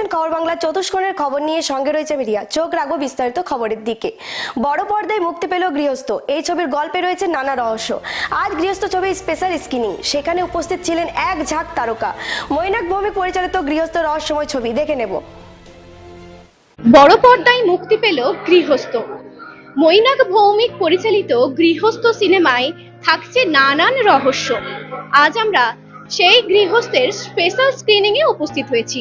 দেখছেন খবর বাংলা চতুষ্কোণের খবর নিয়ে সঙ্গে রয়েছে মিডিয়া। চোখ রাখব বিস্তারিত খবরের দিকে। বড় পর্দায় মুক্তি পেল গৃহস্থ। এই ছবির গল্পে রয়েছে নানা রহস্য। আজ গৃহস্থ ছবির স্পেশাল স্ক্রিনিং। সেখানে উপস্থিত ছিলেন এক ঝাঁক তারকা। মৈনাক ভৌমিক পরিচালিত গৃহস্থ রহস্যময় ছবি। দেখে নেব। বড় পর্দায় মুক্তি পেল গৃহস্থ। মৈনাক ভৌমিক পরিচালিত গৃহস্থ সিনেমায় থাকছে নানান রহস্য। আজ আমরা সেই গৃহস্থের স্পেশাল স্ক্রিনিং এ উপস্থিত হয়েছি।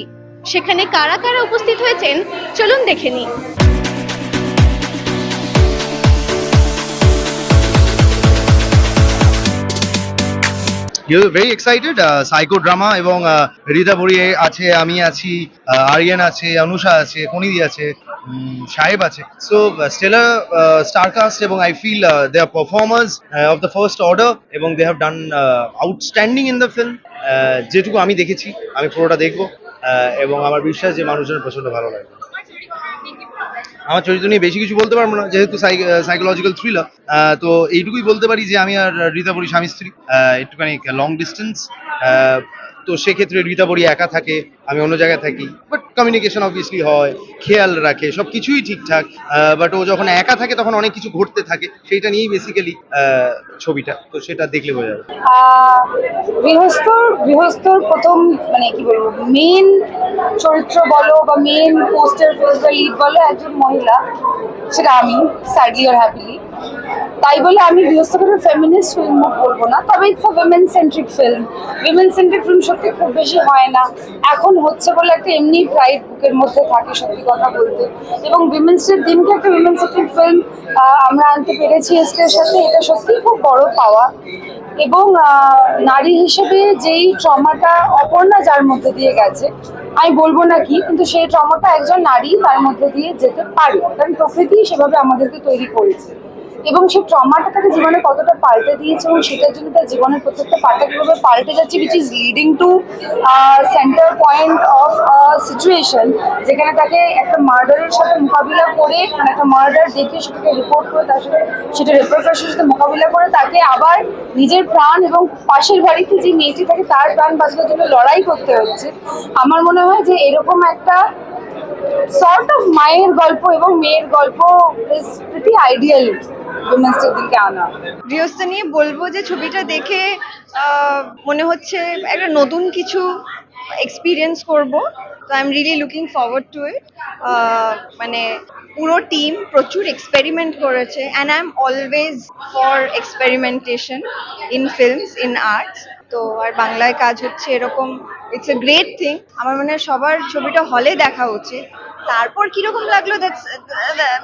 সেখানে কারা কারা উপস্থিত হয়েছেন চলুন দেখে নিই। ভেরি এক্সাইটেড সাইকো ড্রামা এবং uh, রিতা বড়িয়ে আছে আমি আছি uh, আরিয়ান আছে অনুষা আছে কনিদি আছে সাহেব আছে। সো স্টেলার স্টারকাস্ট এবং I feel they are performers of the first order এবং they have done outstanding in the film যেটুকু আমি দেখেছি আমি পুরোটা দেখব। এবং আমার বিশ্বাস যে মানুষজনের প্রচণ্ড ভালো লাগবে আমার চরিত্র নিয়ে বেশি কিছু বলতে পারব না, যেহেতু সাইকোলজিক্যাল থ্রিলার তো এইটুকুই বলতে পারি যে আমি আর রীতা বড়ি স্বামী স্ত্রী একটুখানি লং ডিস্টেন্স তো সেক্ষেত্রে রীতা বড়ি একা থাকে, আমি অন্য জায়গায় থাকি। বাট কমিউনিকেশন অবভিয়াসলি হয়, খেয়াল রাখে সব কিছুই ঠিকঠাক বাট ও যখন একা থাকে তখন অনেক কিছু ঘটতে থাকে, সেইটা নিয়েই বেসিক্যালি ছবিটা। তো সেটা দেখলে বোঝা যাবে। গৃহস্থর গৃহস্থর প্রথম মানে কি বলব মেন চরিত্র বলো বা মেন পোস্টার বা লিড বলো একজন মহিলা, সেটা আমি স্যাডলি আর হ্যাপিলি তাই বলে আমি গৃহস্থকে ফেমিনিস্ট ফিল্ম বলব না, তবে it's a women centric film women centric film সত্যি খুব বেশি হয় না। এখন হচ্ছে বলে একটা এমনি প্রাইড বুকের মধ্যে থাকে সত্যি কথা বলতে। এবং উইমেন্স ডের দিনকে একটা উইমেন সেন্ট্রিক ফিল্ম আমরা আনতে পেরেছি এসকের সাথে। এটা সত্যিই খুব বড় পাওয়া। এবং নারী হিসেবে যেই ট্রমাটা অপর্ণা যার মধ্যে দিয়ে গেছে, আমি বলব না কি, কিন্তু সেই ট্রমাটা একজন নারী তার মধ্যে দিয়ে যেতে পারে। কারণ প্রকৃতি সেভাবে আমাদেরকে তৈরি করেছে। এবং সেই ট্রমাটা তাকে জীবনে কতটা পাল্টে দিয়েছে এবং সেটার জন্য তার জীবনের প্রত্যেকটা পাল্টা কীভাবে পাল্টে যাচ্ছে which is leading to centre point of situation যেখানে তাকে একটা মার্ডারের সাথে মোকাবিলা করে মানে একটা মার্ডার দেখে সেটাকে রিপোর্ট করে, তার সাথে সেটা রেপ্রোটেশনের সাথে মোকাবিলা করে, তাকে আবার নিজের প্রাণ এবং পাশের বাড়িতে যে মেয়েটি থাকে তার প্রাণ বাঁচানোর জন্য লড়াই করতে হচ্ছে। আমার মনে হয় যে এরকম একটা সর্ট অফ মায়ের গল্প এবং মেয়ের গল্প is pretty ideal women's day আনা। গৃহস্থ নিয়ে বলব যে ছবিটা দেখে মনে হচ্ছে একটা নতুন কিছু এক্সপিরিয়েন্স করব। তো I am really looking forward to it মানে পুরো টিম প্রচুর এক্সপেরিমেন্ট করেছে। And I am always for experimentation in films in arts তো আর বাংলায় কাজ হচ্ছে এরকম। ইটস এ গ্রেট থিং আমার মনে হয় সবার ছবিটা হলে দেখা উচিত। তারপর কীরকম লাগল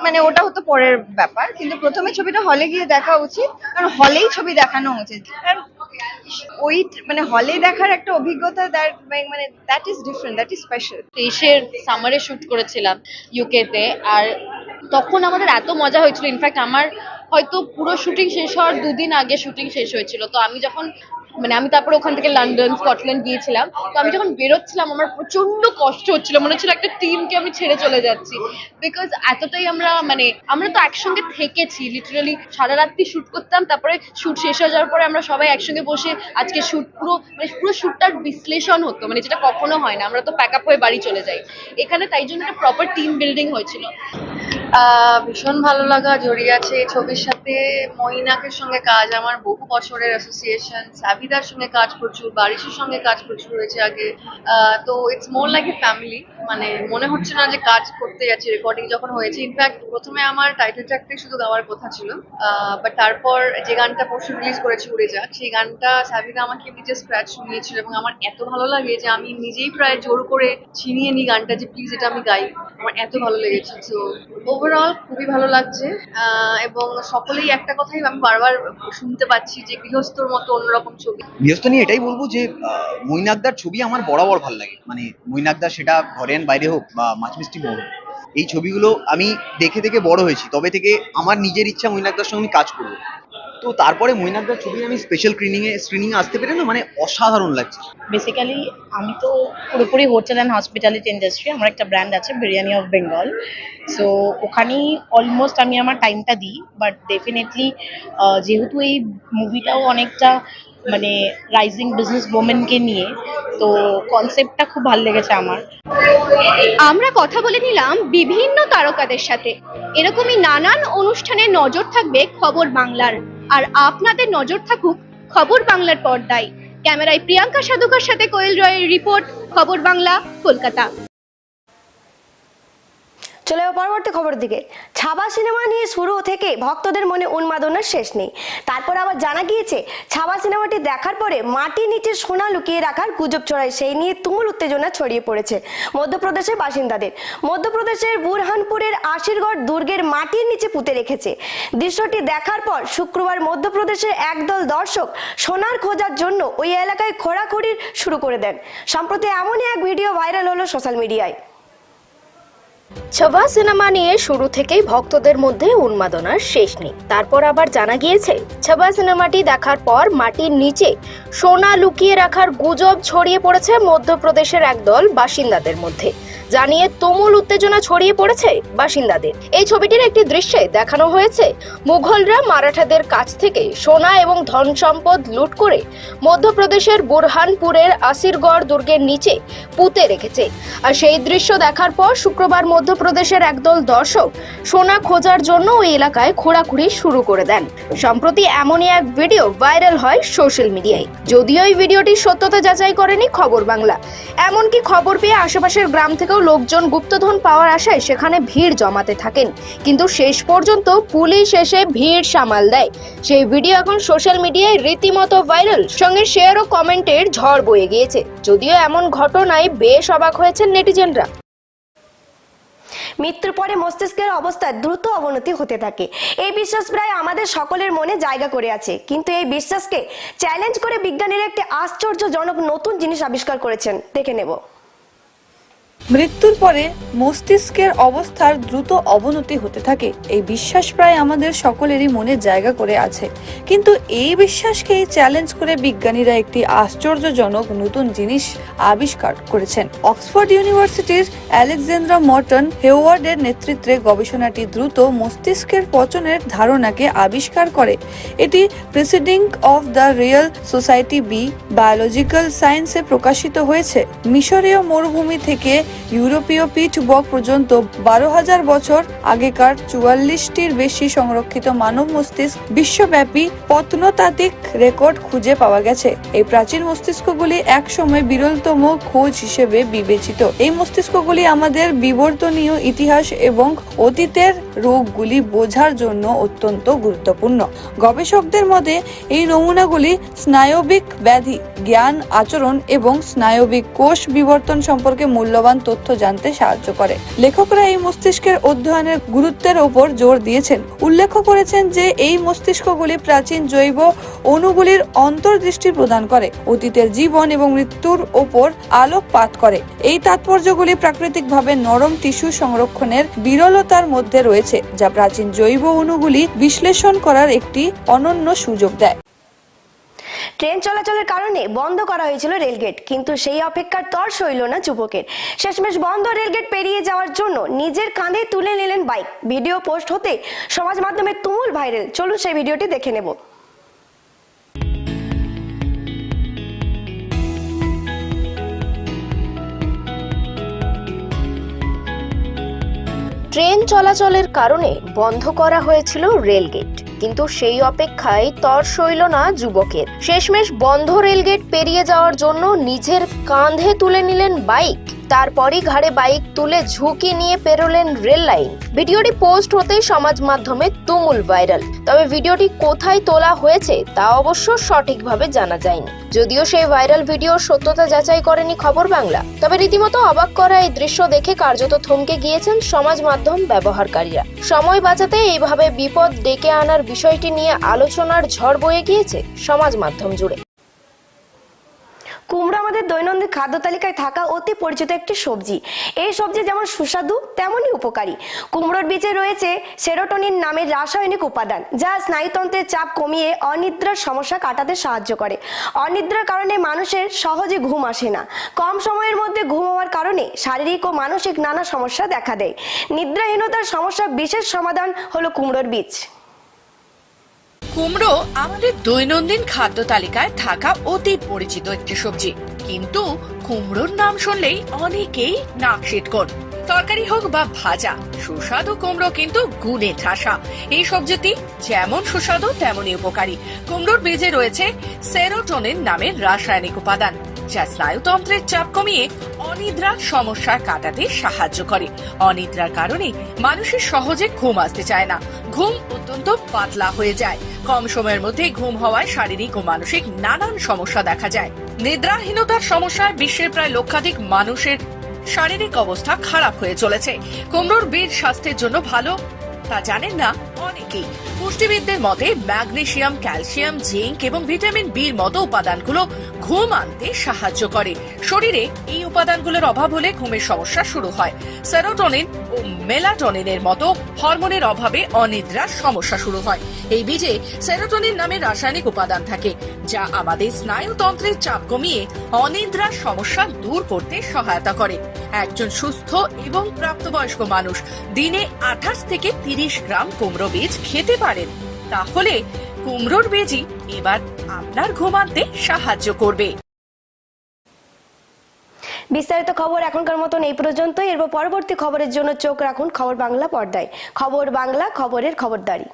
মানে ওটা হতো পরের ব্যাপার, কিন্তু প্রথমে ছবিটা হলে গিয়ে দেখা উচিত, কারণ হলেই ছবি দেখানো উচিত। কারণ ওই মানে হলে দেখার একটা অভিজ্ঞতা দ্যাট মানে that is different that is special তেইশের সামারে শুট করেছিলাম ইউকেতে আর তখন আমাদের এত মজা হয়েছিল। ইনফ্যাক্ট আমার হয়তো পুরো শুটিং শেষ হওয়ার দুদিন আগে শুটিং শেষ হয়েছিল। তো আমি যখন মানে আমি তারপরে ওখান থেকে লন্ডন স্কটল্যান্ড গিয়েছিলাম। তো আমি যখন বেরোচ্ছিলাম, আমার প্রচণ্ড কষ্ট হচ্ছিল। মনে হচ্ছিল একটা টিমকে আমি ছেড়ে চলে যাচ্ছি। বিকজ এতটাই আমরা মানে আমরা তো একসঙ্গে থেকেছি। লিটারালি সারা রাত্রি শুট করতাম, তারপরে শুট শেষ হয়ে যাওয়ার পরে আমরা সবাই একসঙ্গে বসে আজকে শুট পুরো মানে পুরো শুটটার বিশ্লেষণ হতো। মানে যেটা কখনো হয় না, আমরা তো প্যাক আপ হয়ে বাড়ি চলে যাই। এখানে তাই জন্য একটা প্রপার টিম বিল্ডিং হয়েছিল। ভীষণ ভালো লাগা, জড়িয়ে আছে এই ছবির সাথে। মইনাকের সঙ্গে কাজ, আমার বহু বছরের অ্যাসোসিয়েশন সাবিদার সঙ্গে কাজ প্রচুর, বারিশের সঙ্গে কাজ প্রচুর হয়েছে আগে। তো it's more like a family মানে মনে হচ্ছে না যে কাজ করতে যাচ্ছি রেকর্ডিং যখন হয়েছে। ইনফ্যাক্ট প্রথমে আমার টাইটেল ট্র্যাকটাই শুধু গাওয়ার কথা ছিল। বাট তারপর যে গানটা পরশু রিলিজ করেছি, উড়ে যাক, সেই গানটা সাবিদা আমাকে নিজে স্ক্র্যাচ শুনিয়েছিল এবং আমার এত ভালো লাগে যে আমি নিজেই প্রায় জোর করে ছিনিয়ে নিই গানটা যে, প্লিজ এটা আমি গাই। আমার এত ভালো লেগেছে তো ওভারঅল খুবই ভালো লাগছে। এবং সকলেই একটা কথাই আমি বারবার শুনতে পাচ্ছি যে গৃহস্থর মতো অন্যরকম ছবি। গৃহস্থ নিয়ে এটাই বলব যে মৈনাকদার ছবি আমার বরাবর ভালো লাগে। মানে মৈনাকদার সেটা ঘরের বাইরে হোক বা মাছমিষ্টি মিষ্টি হোক। এই ছবিগুলো আমি দেখে দেখে বড় হয়েছি। তবে থেকে আমার নিজের ইচ্ছা মৈনাকদার সঙ্গে আমি কাজ করব। তো তারপরে মৈনাকদার ছবি আমি স্পেশাল স্ক্রিনিং এ স্ক্রিনিং আসতে পেরে না মানে অসাধারণ লাগছে। বেসিক্যালি আমি তো পুরোপুরি হোটেল অ্যান্ড হসপিটালিটি ইন্ডাস্ট্রি আমার একটা ব্র্যান্ড আছে বিরিয়ানি অফ বেঙ্গল সো ওখানেই অলমোস্ট আমি আমার টাইমটা দিই বাট ডেফিনেটলি যেহেতু এই মুভিটাও অনেকটা মানে রাইজিং বিজনেস ওমেনকে নিয়ে, তো কনসেপ্টটা খুব ভালো লেগেছে আমার। আমরা কথা বলে নিলাম বিভিন্ন তারকাদের সাথে। এরকমই নানান অনুষ্ঠানে নজর থাকবে খবর বাংলার। আর আপনাদের নজর থাকুক খবর বাংলার পর্দায়। ক্যামেরায় প্রিয়াঙ্কা সাধুকার সাথে কোয়েল রয়ের রিপোর্ট, খবর বাংলা, কলকাতা। চলে পরবর্তী খবর দিকে। ছাবা সিনেমা নিয়ে শুরু থেকে ভক্তদের মনে উন্মাদনার শেষ নেই। তারপর আবার জানা গিয়েছে ছাবা সিনেমাটি দেখার পরে মাটির নিচে সোনা লুকিয়ে রাখার গুজব ছড়ায়, সেই নিয়ে তুমুল উত্তেজনা ছড়িয়ে পড়েছে মধ্যপ্রদেশের বাসিন্দাদের। মধ্যপ্রদেশের বুরহানপুরের আশিরগড় দুর্গের মাটির নিচে পুঁতে রেখেছে। দৃশ্যটি দেখার পর শুক্রবার মধ্যপ্রদেশের একদল দর্শক সোনার খোঁজার জন্য ওই এলাকায় খোঁড়াখড়ি শুরু করে দেন। সম্প্রতি এমনই এক ভিডিও ভাইরাল হলো সোশ্যাল মিডিয়ায়। ছবা সিনেমা নিয়ে শুরু থেকেই ভক্তদের মধ্যে উন্মাদনার শেষ নেই। তারপর আবার জানা গিয়েছে ছবা সিনেমাটি দেখার পর মাটির নিচে সোনা লুকিয়ে রাখার গুজব ছড়িয়ে পড়েছে মধ্যপ্রদেশের একদল বাসিন্দাদের মধ্যে। জানিয়ে তুমুল উত্তেজনা ছড়িয়ে পড়েছে বাসিন্দাদের। এই ছবিটির একটি দৃশ্যে দেখানো হয়েছে, মুঘলরা মারাঠাদের কাছ থেকে সোনা এবং ধন সম্পদ লুট করে মধ্যপ্রদেশের বুরহানপুরের আসিরগড় দুর্গের নিচে পুঁতে রেখেছে। আর সেই দৃশ্য দেখার পর শুক্রবার মধ্যপ্রদেশের একদল দর্শক সোনা খোঁজার জন্য ওই এলাকায় খোঁড়াখুড়ি শুরু করে দেন। সম্প্রতি এমনই এক ভিডিও ভাইরাল হয় সোশ্যাল মিডিয়ায়। যদিও এই ভিডিওটির সত্যতা যাচাই করেনি খবর বাংলা। এমনকি খবর পেয়ে আশেপাশের গ্রাম থেকেও লোকজন গুপ্তধন পাওয়ার আশায় সেখানে ভিড় জমাতে থাকেন। কিন্তু শেষ পর্যন্ত পুলিশ এসে ভিড় সামাল দেয়। সেই ভিডিও এখন সোশ্যাল মিডিয়ায় রীতিমতো ভাইরাল। সঙ্গে শেয়ার ও কমেন্টের ঝড় বয়ে গিয়েছে। যদিও এমন ঘটনায় বেশ অবাক হয়েছেন নেটিজেনরা। মৃত্যুর পরে মস্তিষ্কের অবস্থার দ্রুত অবনতি হতে থাকে। এই বিশ্বাস প্রায় আমাদের সকলের মনে জায়গা করে আছে। কিন্তু এই বিশ্বাসকে চ্যালেঞ্জ করে বিজ্ঞানীরা একটি আশ্চর্যজনক নতুন জিনিস আবিষ্কার করেছেন। দেখে নেব। মৃত্যুর পরে মস্তিষ্কের অবস্থার দ্রুত অবনতি হতে থাকে। এই বিশ্বাস প্রায় আমাদের সকলেরই মনে জায়গা করে আছে। কিন্তু এই বিশ্বাসকেই চ্যালেঞ্জ করে বিজ্ঞানীরা একটি আশ্চর্যজনক নতুন জিনিস আবিষ্কার করেছেন। অক্সফোর্ড ইউনিভার্সিটির অ্যালেকজান্দ্রা মর্টন হেওয়ার্ডের নেতৃত্বে গবেষণাটি দ্রুত মস্তিষ্কের পচনের ধারণাকে আবিষ্কার করে। এটি proceeding of the royal society B biological সায়েন্সে প্রকাশিত হয়েছে। মিশরীয় মরুভূমি থেকে ইউরোপীয় পিটবক পর্যন্ত বারো হাজার বছর আগেকার চুয়াল্লিশটির বেশি সংরক্ষিত মানব মস্তিষ্ক বিশ্বব্যাপী প্রত্নতাত্ত্বিক রেকর্ড খুঁজে পাওয়া গেছে। এই প্রাচীন মস্তিষ্কগুলি একসময় বিরলতম খোঁজ হিসেবে বিবেচিত। এই মস্তিষ্কগুলি আমাদের বিবর্তনীয় ইতিহাস এবং অতীতের রোগগুলি বোঝার জন্য অত্যন্ত গুরুত্বপূর্ণ। গবেষকদের মতে, এই নমুনাগুলি স্নায়বিক ব্যাধি, জ্ঞান, আচরণ এবং স্নায়বিক কোষ বিবর্তন সম্পর্কে মূল্যবান তথ্য জানতে সাহায্য করে। লেখকরা এই মস্তিষ্কের অধ্যয়নের গুরুত্বের ওপর জোর দিয়েছেন। উল্লেখ করেছেন যে, এই মস্তিষ্কগুলি প্রাচীন জৈব অণুগুলির অন্তর্দৃষ্টি প্রদান করে, অতীতের জীবন এবং মৃত্যুর ওপর আলোকপাত করে। এই তাৎপর্যগুলি প্রাকৃতিকভাবে নরম টিস্যু সংরক্ষণের বিরলতার মধ্যে রয়েছে, যা প্রাচীন জৈব অণুগুলি বিশ্লেষণ করার একটি অনন্য সুযোগ দেয়। ট্রেন চলাচলের কারণে বন্ধ করা হয়েছিল রেলগেট, কিন্তু সেই অপেক্ষার তর সইল না যুবকের। শেষমেশ বন্ধ রেলগেট পেরিয়ে যাওয়ার জন্য নিজের কাঁধে তুলে নিলেন বাইক। ভিডিও পোস্ট হতে সমাজ মাধ্যমে তুমুল ভাইরাল। চলুন সেই ভিডিওটি দেখে নেব। ট্রেন চলাচলের কারণে বন্ধ করা হয়েছিল রেলগেট। কিন্তু সেই অপেক্ষায় তর সইল না যুবকের। শেষমেশ বন্ধ রেলগেট পেরিয়ে যাওয়ার জন্য নিজের কাঁধে তুলে নিলেন বাইক। তারপরই ঘাড়ে বাইক তুলে ঝুঁকি নিয়ে পেরোলেন রেল লাইন। ভিডিওটি পোস্ট হতেই সমাজ মাধ্যমে তুমুল ভাইরাল। তবে ভিডিওটি কোথায় তোলা হয়েছে তা অবশ্য সঠিকভাবে জানা যায়নি। যদিও সেই ভাইরাল ভিডিওর সত্যতা যাচাই করেনি খবর বাংলা। তবে রীতিমতো অবাক করা এই দৃশ্য দেখে কার্যত থমকে গিয়েছেন সমাজ মাধ্যম ব্যবহারকারীরা। সময় বাঁচাতে এইভাবে বিপদ ডেকে আনার বিষয়টি নিয়ে আলোচনার ঝড় বয়ে গিয়েছে সমাজ মাধ্যম জুড়ে। কুমড়ো আমাদের দৈনন্দিন খাদ্য তালিকায় থাকা অতি পরিচিত একটি সবজি। এই সবজি যেমন সুস্বাদু, তেমনই উপকারী। কুমড়োর বীজে রয়েছে সেরোটোনিন নামের রাসায়নিক উপাদান, যা স্নায়ুতন্ত্রের চাপ কমিয়ে অনিদ্রার সমস্যা কাটাতে সাহায্য করে। অনিদ্রার কারণে মানুষের সহজে ঘুম আসে না। কম সময়ের মধ্যে ঘুম হওয়ার কারণে শারীরিক ও মানসিক নানা সমস্যা দেখা দেয়। নিদ্রাহীনতার সমস্যা বিশেষ সমাধান হলো কুমড়োর বীজ। কুমড়ো আমাদের দৈনন্দিন খাদ্য তালিকায় থাকা অতি পরিচিত একটি সবজি। কিন্তু কুমড়োর নাম শুনলেই অনেকেই নাক সিটকন। তরকারি হোক বা ভাজা, সুস্বাদু কুমড়ো কিন্তু গুণে ঠাসা। এই সবজিটি যেমন সুস্বাদু, তেমনই উপকারী। কুমড়োর বীজে রয়েছে সেরোটোনিন নামের রাসায়নিক উপাদান। যা স্নায়ুতন্ত্রের চাপ কমিয়ে অনিদ্রার সমস্যা কাটাতে সাহায্য করে। অনিদ্রার কারণে মানুষের সহজে ঘুম আসতে চায় না। ঘুম অত্যন্ত পাতলা হয়ে যায়। কম সময়ের মধ্যে ঘুম হওয়ায় শারীরিক ও মানসিক নানান সমস্যা দেখা যায়। নিদ্রাহীনতার সমস্যায় বিশ্বের প্রায় লক্ষাধিক মানুষের শারীরিক অবস্থা খারাপ হয়ে চলেছে। কুমড়োর বীজ স্বাস্থ্যের জন্য ভালো, তা জানেন না অনেকেই। পুষ্টিবিদদের মতে ম্যাগনেসিয়াম ক্যালসিয়াম, জিঙ্ক এবং ভিটামিন বির মতো উপাদানগুলো ঘুম আনতে সাহায্য করে। শরীরে এই উপাদানগুলোর অভাব হলে ঘুমের সমস্যা শুরু হয়। সেরোটোনিন ও মেলাটোনিনের মতো হরমোনের অভাবে অনিদ্রার সমস্যা শুরু হয়। এই বীজে সেরোটোনিন নামে রাসায়নিক উপাদান থাকে, যা আমাদের স্নায়ুতন্ত্রের চাপ কমিয়ে অনিদ্রার সমস্যা দূর করতে সহায়তা করে। একজন সুস্থ এবং প্রাপ্তবয়স্ক মানুষ দিনে আঠাশ থেকে তিরিশ গ্রাম কুমড়ো বীজ খেতে পারেন। তাহলে কুমড়োর বেজি এবার আপনার ঘুমাতে সাহায্য করবে। বিস্তারিত খবর এখনকার মতন এই পর্যন্ত এরপর পরবর্তী খবরের জন্য চোখ রাখুন খবর বাংলা পর্দায়। খবর বাংলা, খবরের খবরদারি।